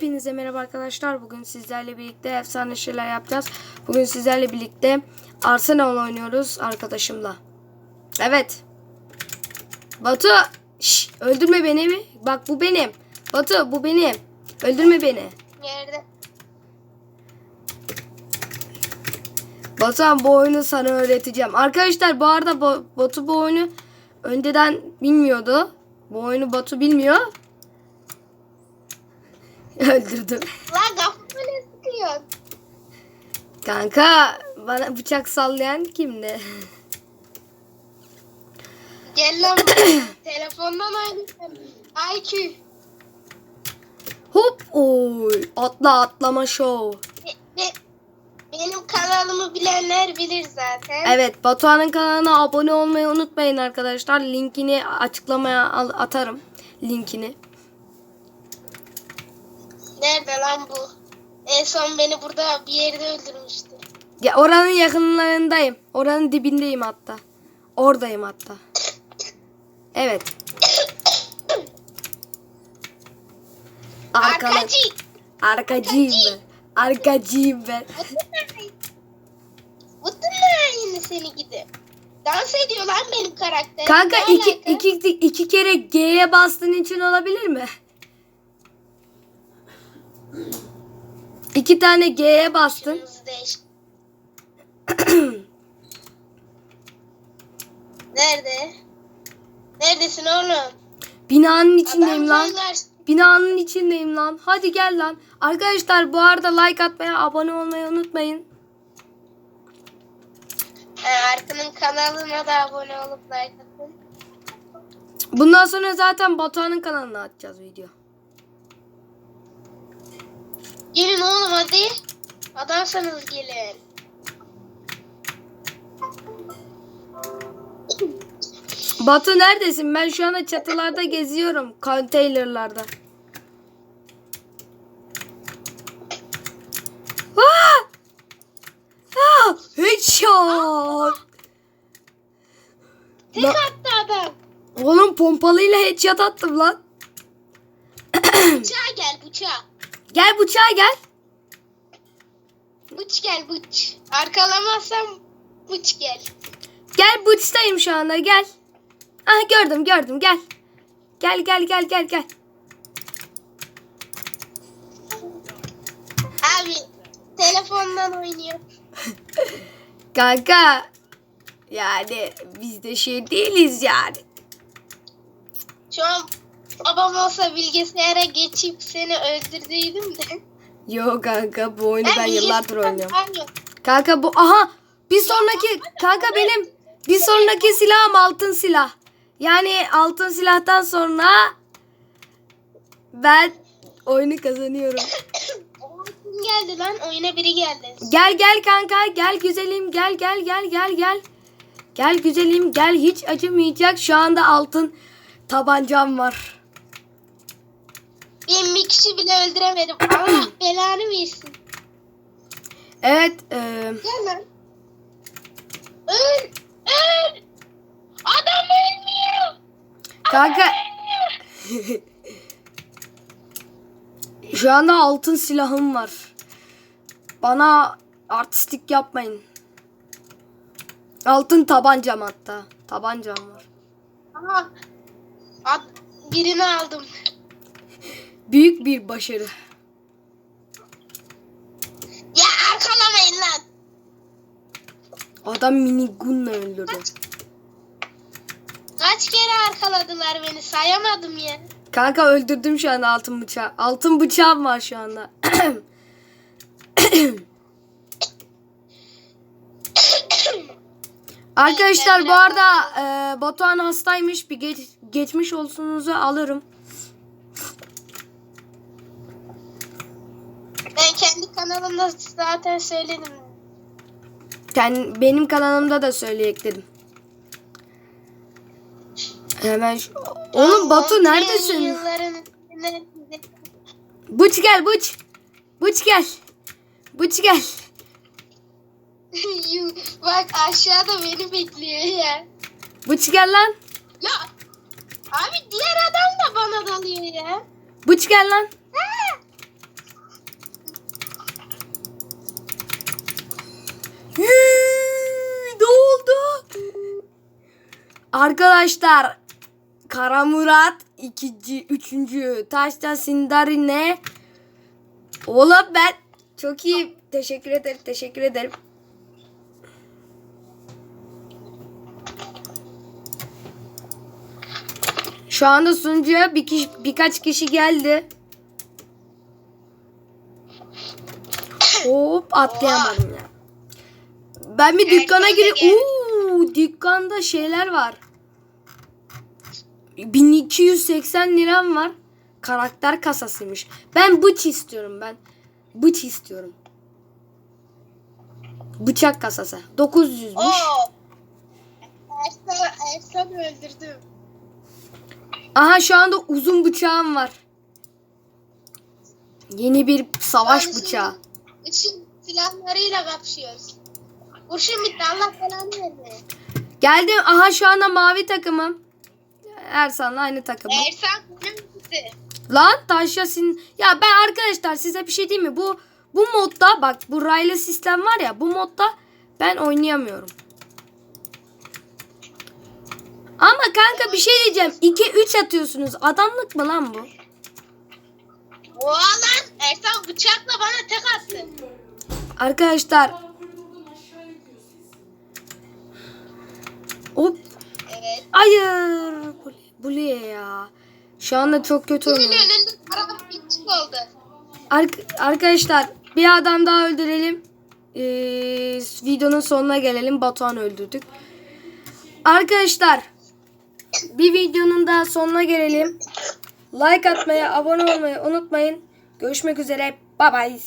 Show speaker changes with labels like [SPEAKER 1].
[SPEAKER 1] Hepinize merhaba arkadaşlar. Bugün sizlerle birlikte efsane şeyler yapacağız. Bugün sizlerle birlikte Arsenal oynuyoruz arkadaşımla. Evet. Batu, şş, öldürme beni mi? Bak bu benim. Batu bu benim. Öldürme beni.
[SPEAKER 2] Yerde.
[SPEAKER 1] Batuhan bu oyunu sana öğreteceğim. Arkadaşlar bu arada Batu bu oyunu önceden bilmiyordu. Bu oyunu Batu bilmiyor. Öldürdüm.
[SPEAKER 2] Lan kafamı ne sıkıyorsun?
[SPEAKER 1] Kanka bana bıçak sallayan kimdi?
[SPEAKER 2] Gel lan buraya. Telefondan oynayalım. IQ.
[SPEAKER 1] Hop oy atla atlama show.
[SPEAKER 2] Be- be- benim kanalımı bilenler bilir zaten.
[SPEAKER 1] Evet Batuhan'ın kanalına abone olmayı unutmayın arkadaşlar. Linkini açıklamaya al- atarım. Linkini.
[SPEAKER 2] Nerede lan bu? En son beni burada bir yerde öldürmüştü.
[SPEAKER 1] Ya oranın yakınlarındayım. Oranın dibindeyim hatta. Oradayım hatta. Evet. Arkalı.
[SPEAKER 2] Arkacı.
[SPEAKER 1] Arkacıyım ben. Arkacıyım ben.
[SPEAKER 2] Bıttın yine seni gidi. Dans ediyor lan benim karakter.
[SPEAKER 1] Kanka
[SPEAKER 2] Ne
[SPEAKER 1] iki,
[SPEAKER 2] alaka?
[SPEAKER 1] iki, iki kere G'ye bastığın için olabilir mi? İki tane G'ye bastın.
[SPEAKER 2] Nerede? Neredesin oğlum?
[SPEAKER 1] Binanın içindeyim
[SPEAKER 2] Adam
[SPEAKER 1] lan. Binanın içindeyim lan. Hadi gel lan. Arkadaşlar bu arada like atmaya, abone olmayı unutmayın.
[SPEAKER 2] Ha, Arkının kanalına da abone olup like atın.
[SPEAKER 1] Bundan sonra zaten Batuhan'ın kanalına atacağız video.
[SPEAKER 2] Gelin oğlum hadi. Adamsanız gelin.
[SPEAKER 1] Batu neredesin? Ben şu anda çatılarda geziyorum. Konteynerlarda. Aa! Aa! Headshot!
[SPEAKER 2] Tek
[SPEAKER 1] La-
[SPEAKER 2] attı adam.
[SPEAKER 1] Oğlum pompalıyla headshot attım lan.
[SPEAKER 2] Bıçağa gel bıçağa.
[SPEAKER 1] Gel bıçağa gel.
[SPEAKER 2] Bıç gel bıç. Arkalamazsam bıç gel.
[SPEAKER 1] Gel bıçtayım şu anda gel. Ah gördüm gördüm gel. Gel gel gel gel gel.
[SPEAKER 2] Abi telefondan oynuyor.
[SPEAKER 1] Kanka yani biz de şey değiliz yani.
[SPEAKER 2] Şu an babam olsa bilgisayara geçip seni öldürdüydüm de.
[SPEAKER 1] Yo kanka bu oyunu ben yıllardır
[SPEAKER 2] bilgisayar
[SPEAKER 1] oynuyorum. Kanka bu aha bir sonraki kanka benim bir sonraki silahım altın silah. Yani altın silahtan sonra ben oyunu kazanıyorum.
[SPEAKER 2] Geldi lan? Oyuna biri geldi.
[SPEAKER 1] Gel gel kanka gel güzelim gel gel gel gel gel. Gel güzelim gel hiç acımayacak şu anda altın tabancam var.
[SPEAKER 2] Ben bir kişi bile öldüremedim. Allah belanı versin.
[SPEAKER 1] Evet eee,
[SPEAKER 2] Gel lan. Öl. Öl. Adam ölmüyor.
[SPEAKER 1] kanka şu anda altın silahım var. Bana artistik yapmayın. Altın tabancam hatta. Tabancam var.
[SPEAKER 2] Aha. Ad, birini aldım.
[SPEAKER 1] Büyük bir başarı.
[SPEAKER 2] Ya arkalamayın lan.
[SPEAKER 1] Adam minigunla öldürdü.
[SPEAKER 2] Kaç kere arkaladılar beni sayamadım ya.
[SPEAKER 1] Kanka öldürdüm şu anda altın bıçağı. Altın bıçağım var şu anda. Arkadaşlar bu arada e, Batuhan hastaymış. Bir geç, geçmiş olsunuzu alırım.
[SPEAKER 2] Ben kendi kanalımda zaten söyledim.
[SPEAKER 1] Kend- benim kanalımda da söyleyekledim. Hemen şu... Oğlum Batu neredesin?
[SPEAKER 2] Yılların
[SPEAKER 1] Bıç gel bıç. Bıç gel. Bıç gel.
[SPEAKER 2] Bak aşağıda beni bekliyor ya.
[SPEAKER 1] Bıç gel lan.
[SPEAKER 2] Ya abi diğer adam da bana dalıyor ya.
[SPEAKER 1] Bıç gel lan. Arkadaşlar Kara Murat ikinci, üçüncü. Taşta Sindarine. Oğlum ben çok iyi. Teşekkür ederim. Teşekkür ederim. Şu anda sunucuya bir kişi, birkaç kişi geldi. Hop atlayamadım ya. Ben bir dükkana giriyorum. Uuu dükkanda şeyler var. 1280 liram var. Karakter kasasıymış. Ben bıç istiyorum ben. Bıç istiyorum. Bıçak kasası. 900'müş.
[SPEAKER 2] Oo. Ersan, Ersan öldürdüm.
[SPEAKER 1] Aha şu anda uzun bıçağım var. Yeni bir savaş
[SPEAKER 2] Ben
[SPEAKER 1] bıçağı.
[SPEAKER 2] Işın silahlarıyla kapışıyoruz. Kurşun bitti Allah belanı verme.
[SPEAKER 1] Geldim. Aha şu anda mavi takımım. Ersan'la aynı takımım.
[SPEAKER 2] Ersan bitti.
[SPEAKER 1] Lan taşyasın. Ya ben arkadaşlar size bir şey diyeyim mi? Bu bu modda bak bu raylı sistem var ya bu modda ben oynayamıyorum. Ama kanka bir şey diyeceğim. 2 3 atıyorsunuz. Adamlık mı lan bu?
[SPEAKER 2] Oha lan Ersan bıçakla bana tek attı.
[SPEAKER 1] Arkadaşlar Hop.
[SPEAKER 2] Evet.
[SPEAKER 1] Hayır. Bu, ne ya? Şu anda çok kötü oynuyor.
[SPEAKER 2] önünde araba bitik oldu.
[SPEAKER 1] Ark- arkadaşlar bir adam daha öldürelim. Ee, videonun sonuna gelelim. Batuhan öldürdük. Arkadaşlar bir videonun daha sonuna gelelim. Like atmayı, abone olmayı unutmayın. Görüşmek üzere. Bye bye.